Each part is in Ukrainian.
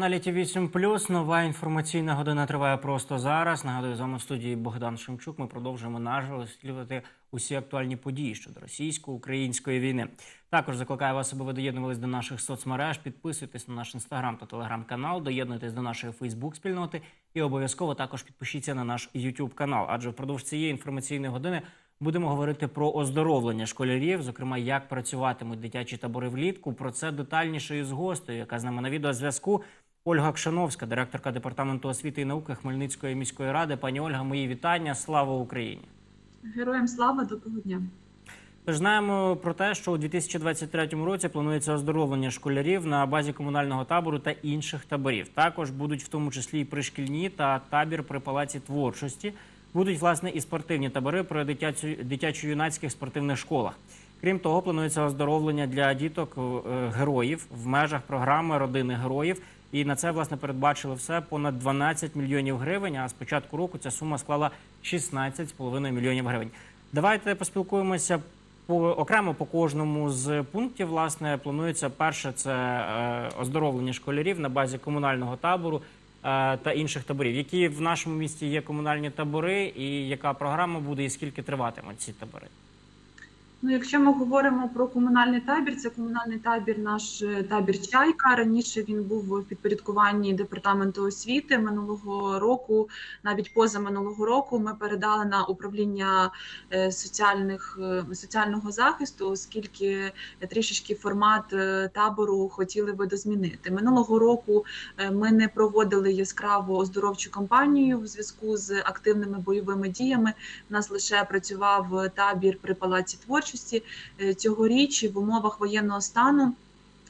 каналі Т8+. Нова інформаційна година триває просто зараз. Нагадую, з вами в студії Богдан Шемчук. Ми продовжуємо наживо розслідувати усі актуальні події щодо російсько-української війни. Також закликаю вас, аби ви доєднувались до наших соцмереж. Підписуйтесь на наш інстаграм та телеграм-канал, доєднуйтесь до нашої Фейсбук-спільноти і обов'язково також підпишіться на наш YouTube канал. Адже впродовж цієї інформаційної години будемо говорити про оздоровлення школярів, зокрема, як працюватимуть дитячі табори влітку. Про це детальніше із гостею, яка з нами на відеозв'язку. Ольга Кшановська, директорка департаменту освіти і науки Хмельницької міської ради. Пані Ольга, мої вітання. Слава Україні! Героям слава доброго дня. Тож знаємо про те, що у 2023 році планується оздоровлення школярів на базі комунального табору та інших таборів. Також будуть в тому числі і пришкільні та табір при палаці творчості. Будуть власне і спортивні табори при дитячо- дитячо-юнацьких спортивних школах. Крім того, планується оздоровлення для діток е, героїв в межах програми родини героїв. І на це власне передбачили все понад 12 мільйонів гривень. А з початку року ця сума склала 16,5 мільйонів гривень. Давайте поспілкуємося по окремо по кожному з пунктів. Власне, планується перше це е, оздоровлення школярів на базі комунального табору е, та інших таборів. Які в нашому місті є комунальні табори, і яка програма буде, і скільки триватимуть ці табори? Ну, якщо ми говоримо про комунальний табір, це комунальний табір, наш е, табір Чайка. Раніше він був в підпорядкуванні департаменту освіти минулого року, навіть поза минулого року. Ми передали на управління е, соціальних е, соціального захисту, оскільки трішечки формат табору хотіли видозмінити. Минулого року ми не проводили яскраву оздоровчу кампанію в зв'язку з активними бойовими діями. У нас лише працював табір при палаці творчості. Е, Цьогоріч в умовах воєнного стану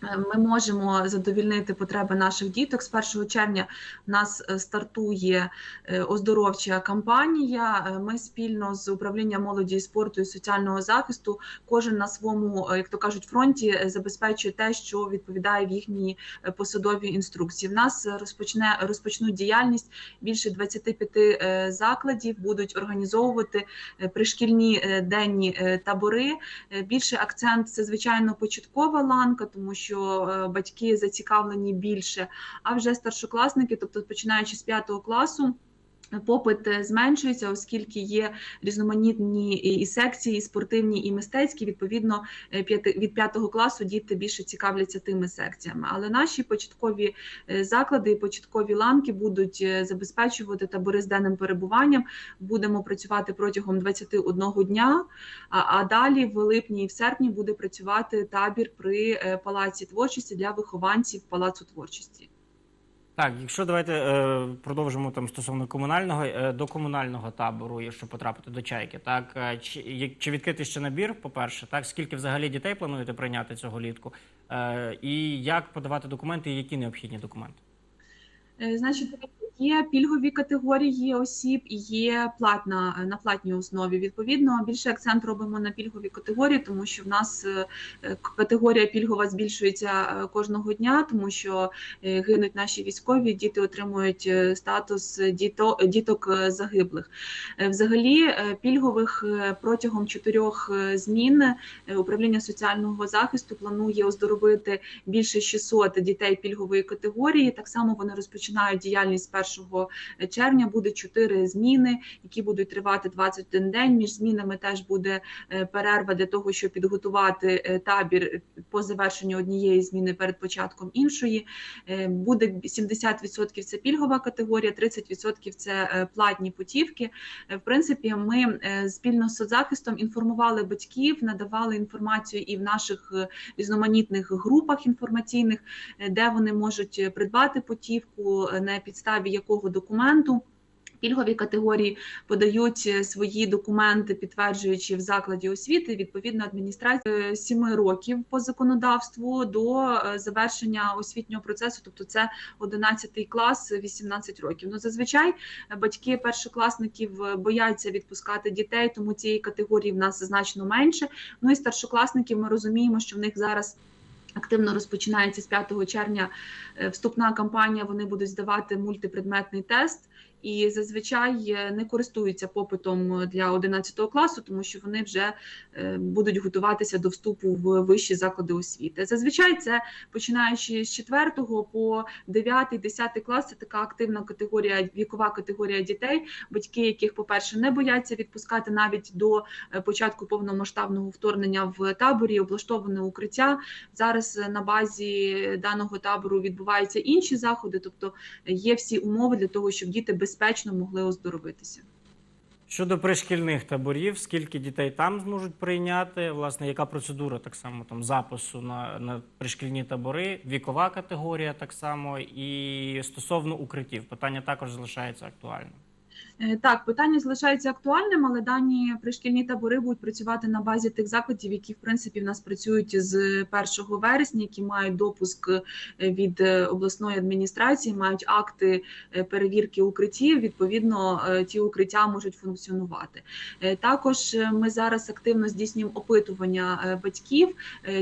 ми можемо задовільнити потреби наших діток. З 1 червня в нас е, стартує е, оздоровча кампанія. Е, Ми спільно з управлінням молоді і спорту і соціального захисту, кожен на своєму, як то кажуть, фронті забезпечує те, що відповідає в їхній посадовій інструкції. В нас розпочне розпочнуть діяльність більше 25 е, закладів, будуть організовувати пришкільні денні табори. Більше акцент це звичайно початкова ланка, тому що е, батьки зацікавлені більше. А вже старшокласники, тобто починаючи з п'ятого класу. Попит зменшується, оскільки є різноманітні і секції, і спортивні і мистецькі. Відповідно, е, від п'ятого класу діти більше цікавляться тими секціями. Але наші початкові е, заклади і початкові ланки будуть е, забезпечувати табори з денним перебуванням. Будемо працювати протягом 21 дня. А, далі в липні і в серпні буде працювати табір при палаці творчості для вихованців палацу творчості. Так, якщо давайте е, продовжимо там стосовно комунального е, до комунального табору, якщо потрапити до чайки, так е, чи, як- чи відкритий ще набір? По перше, так скільки взагалі дітей плануєте прийняти цього літку, е, і як подавати документи, які необхідні документи? Е, Значить, є пільгові категорії осіб і є платна на платній основі. Відповідно, більше акцент робимо на пільгові категорії, тому що в нас е, е, категорія пільгова збільшується е, кожного дня, тому що е, гинуть наші військові, діти отримують е, статус діто, діток е, загиблих. Е, Взагалі, е, пільгових е, протягом чотирьох е, змін е, управління соціального захисту планує оздоровити більше 600 дітей пільгової категорії. Так само вони розпочинають діяльність з 1 червня. Буде 4 зміни, які будуть тривати 21 день. Між змінами теж буде е, перерва для того, щоб підготувати е, табір по завершенню однієї зміни перед початком іншої. Е, Буде 70% це пільгова категорія, 30% це е, платні путівки. Е, В принципі, ми е, спільно з соцзахистом інформували батьків, надавали інформацію і в наших е, різноманітних групах інформаційних, е, де вони можуть е, придбати путівку, е, на підставі якого документу. Пільгові категорії подають е, свої документи, підтверджуючи в закладі освіти відповідно адміністрація 7 років по законодавству до е, завершення освітнього процесу, тобто це 11 клас, 18 років. Ну зазвичай е, батьки першокласників е, бояться відпускати дітей, тому цієї категорії в нас значно менше. Ну і старшокласників ми розуміємо, що в них зараз. Активно розпочинається з 5 червня е, вступна кампанія. Вони будуть здавати мультипредметний тест, і зазвичай е, не користуються попитом для 11 класу, тому що вони вже е, будуть готуватися до вступу в вищі заклади освіти. Зазвичай це починаючи з 4 по 9-10 клас, це така активна категорія, вікова категорія дітей, батьки яких, по-перше, не бояться відпускати навіть до е, початку повномасштабного вторгнення в таборі, облаштоване укриття. Зараз е, на базі даного табору відбуваються інші заходи, тобто є всі умови для того, щоб діти безпечно могли оздоровитися. Щодо пришкільних таборів, скільки дітей там зможуть прийняти? Власне, яка процедура так само там запису на, на пришкільні табори, вікова категорія так само, і стосовно укриттів, питання також залишається актуальним. Е, Так, питання залишається актуальним, але дані пришкільні табори будуть працювати на базі тих закладів, які в принципі в нас працюють з 1 вересня, які мають допуск е, від е, обласної адміністрації, мають акти перевірки укриттів. Відповідно, ті укриття можуть функціонувати. Також ми зараз активно здійснюємо опитування батьків,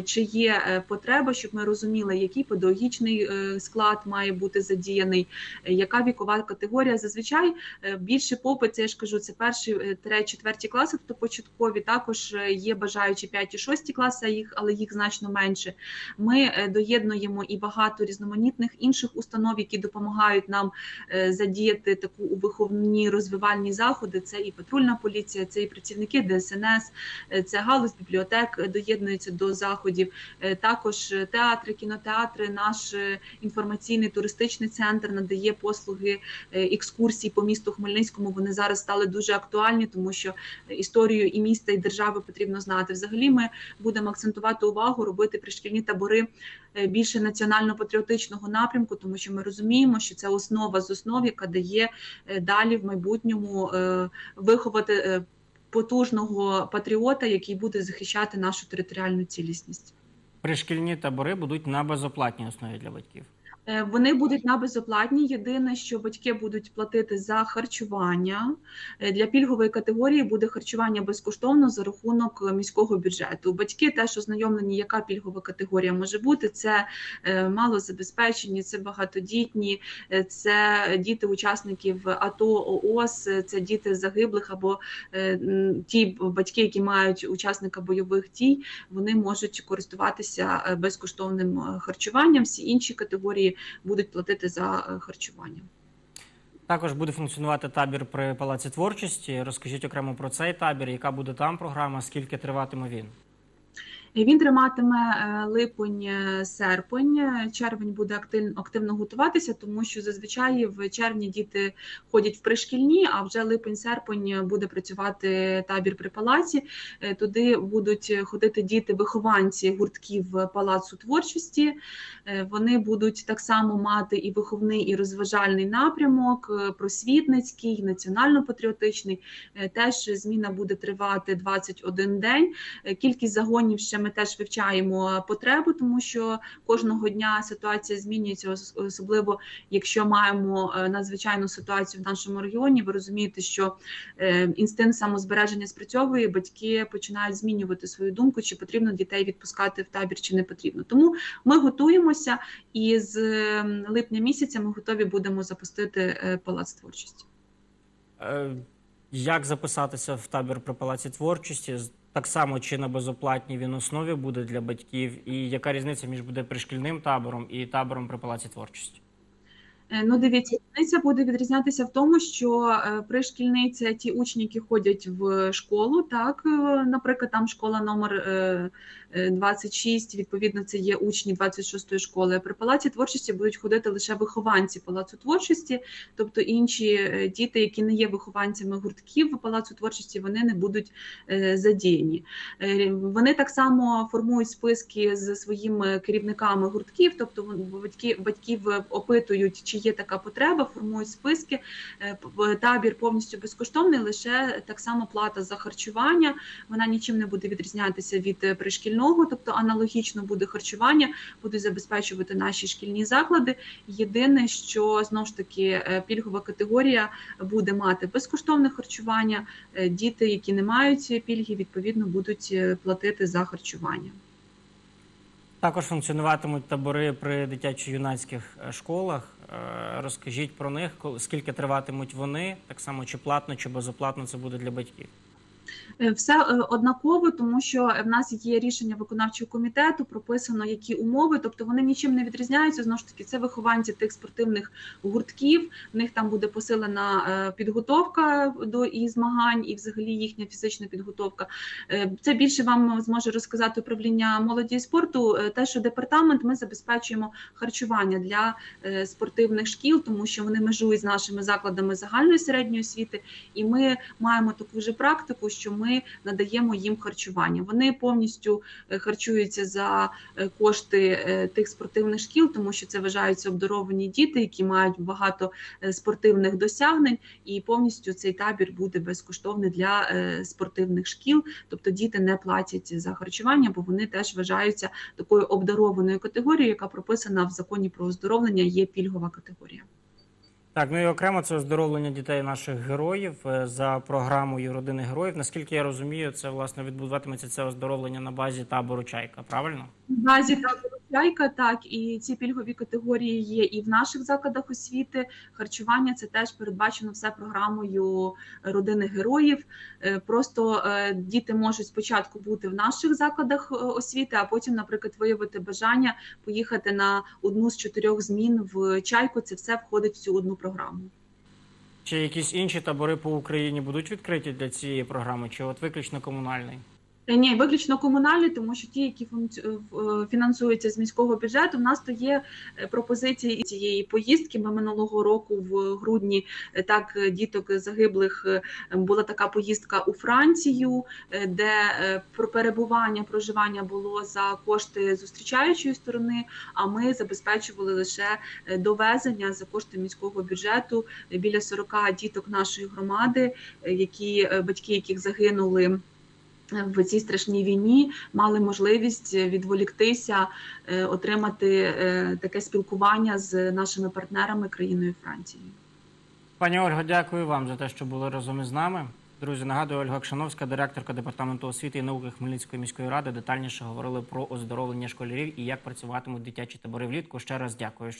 чи є потреба, щоб ми розуміли, який педагогічний склад має бути задіяний, яка вікова категорія. Зазвичай е, більше попит, це я ж кажу, це перші е, четверті класи, тобто початкові. Також е, є бажаючі п'яті, шості класи, а їх, але їх значно менше. Ми е, доєднуємо і багато різноманітних інших установ, які допомагають нам задіяти таку у виховні розвивальні заходи. Це і патрульна поліція, це і працівники ДСНС, це галузь бібліотек доєднуються до заходів. Також театри, кінотеатри, наш інформаційний туристичний центр надає послуги екскурсій по місту Хмельницькому. Вони зараз стали дуже актуальні, тому що історію і міста, і держави потрібно знати. Взагалі, ми будемо акцентувати увагу, робити пришкільні табори е, більше національно-патріотичного напрямку, тому що ми розуміємо, що це основа з основ, яка дає е, далі в майбутньому е, виховати потужного патріота, який буде захищати нашу територіальну цілісність. Пришкільні табори будуть на безоплатній основі для батьків. Е, Вони будуть на безоплатні. Єдине, що батьки будуть платити за харчування Е, для пільгової категорії буде харчування безкоштовно за рахунок міського бюджету. Батьки теж ознайомлені, яка пільгова категорія може бути. Це е, малозабезпечені, це багатодітні, це діти учасників АТО, ООС, це діти загиблих або ті батьки, які мають учасника бойових дій, вони можуть користуватися безкоштовним харчуванням. Всі інші категорії будуть платити за е, харчування. Також буде функціонувати табір при палаці творчості. Розкажіть окремо про цей табір, яка буде там програма, скільки триватиме він. Він триматиме е, липень, е. Е, Червень буде активно, готуватися, тому що зазвичай в червні діти ходять в пришкільні, а вже липень-серпень буде працювати табір при палаці. Туди будуть ходити діти, вихованці гуртків палацу творчості. Вони будуть так само мати і виховний, і розважальний напрямок, просвітницький, національно-патріотичний. Теж зміна буде тривати 21 день. Кількість загонів ще ми теж вивчаємо потребу, тому що кожного дня ситуація змінюється, особливо якщо маємо е, надзвичайну ситуацію в нашому регіоні. Ви розумієте, що е, інстинкт самозбереження спрацьовує, батьки починають змінювати свою думку, чи потрібно дітей відпускати в табір, чи не потрібно. Тому ми готуємося, і з ем, липня місяця ми готові будемо запустити е, палац творчості. Як записатися в табір при палаці творчості? Так само чи на безоплатній він основі буде для батьків, і яка різниця між буде пришкільним табором і табором при палаці творчості? Е, Ну, дивіться, різниця буде відрізнятися в тому, що е, пришкільний це ті учні, які ходять в школу. Так, е, наприклад, там школа номер е, е, 26, відповідно, це є учні 26-ї школи. При палаці творчості будуть ходити лише вихованці палацу творчості, тобто інші діти, які не є вихованцями гуртків палацу творчості, вони не будуть задіяні. Вони так само формують списки з своїми керівниками гуртків, тобто батьки батьків опитують, чи є така потреба, формують списки. Е, Табір повністю безкоштовний, лише так само плата за харчування. Вона нічим не буде відрізнятися від е, пришкільного, тобто аналогічно буде харчування, будуть забезпечувати наші шкільні заклади. Єдине, що знов ж таки е, пільгова категорія буде мати безкоштовне харчування. Діти, які не мають пільги, відповідно будуть платити за харчування. Також функціонуватимуть табори при дитячо-юнацьких школах. Е, Розкажіть про них, скільки триватимуть вони, так само чи платно, чи безоплатно це буде для батьків. Е, Все е, однаково, тому що в нас є рішення виконавчого комітету, прописано які умови, тобто вони нічим не відрізняються. Знову ж таки, це вихованці тих спортивних гуртків. В них там буде посилена е, підготовка до і змагань, і взагалі їхня фізична підготовка. Це більше вам зможе розказати управління молоді і спорту. Те, що департамент ми забезпечуємо харчування для спортивних шкіл, тому що вони межують з нашими закладами загальної середньої освіти, і ми маємо таку ж практику, що ми надаємо їм харчування. Вони повністю е, харчуються за е, кошти е, тих спортивних шкіл, тому що це вважаються обдаровані діти, які мають багато спортивних досягнень, і повністю цей табір буде безкоштовний для спортивних шкіл. Тобто діти не платять за харчування, бо вони теж вважаються такою обдарованою категорією, яка прописана в законі про оздоровлення, є пільгова категорія. Так, ну і окремо це оздоровлення дітей наших героїв е, за програмою родини героїв. Наскільки я розумію, це власне відбуватиметься це оздоровлення на базі табору Чайка. Правильно? Базі табору «Чайка», так і ці пільгові категорії є і в наших закладах освіти. Харчування це теж передбачено все програмою родини героїв. Е, Просто е, діти можуть спочатку бути в наших закладах е, освіти, а потім, наприклад, виявити бажання поїхати на одну з чотирьох змін в чайку. Це все входить в цю одну програму. Чи якісь інші табори по Україні будуть відкриті для цієї програми, чи от виключно комунальний? Е, Ні, виключно комунальні, тому що ті, які функці- е, фінансуються з міського бюджету, в нас то є е, пропозиції цієї поїздки. Ми минулого року в грудні е, так е, діток загиблих е, була така поїздка у Францію, е, де е, про перебування, проживання було за кошти зустрічаючої сторони. А ми забезпечували лише е, довезення за кошти міського бюджету е, біля 40 діток нашої громади, е, які е, батьки яких загинули в цій страшній війні мали можливість відволіктися, е, отримати е, таке спілкування з нашими партнерами країною Францією. Пані Ольго, дякую вам за те, що були разом із нами. Друзі, нагадую, Ольга Кшановська, директорка департаменту освіти і науки Хмельницької міської ради, детальніше говорили про оздоровлення школярів і як працюватимуть дитячі табори влітку. Ще раз дякую.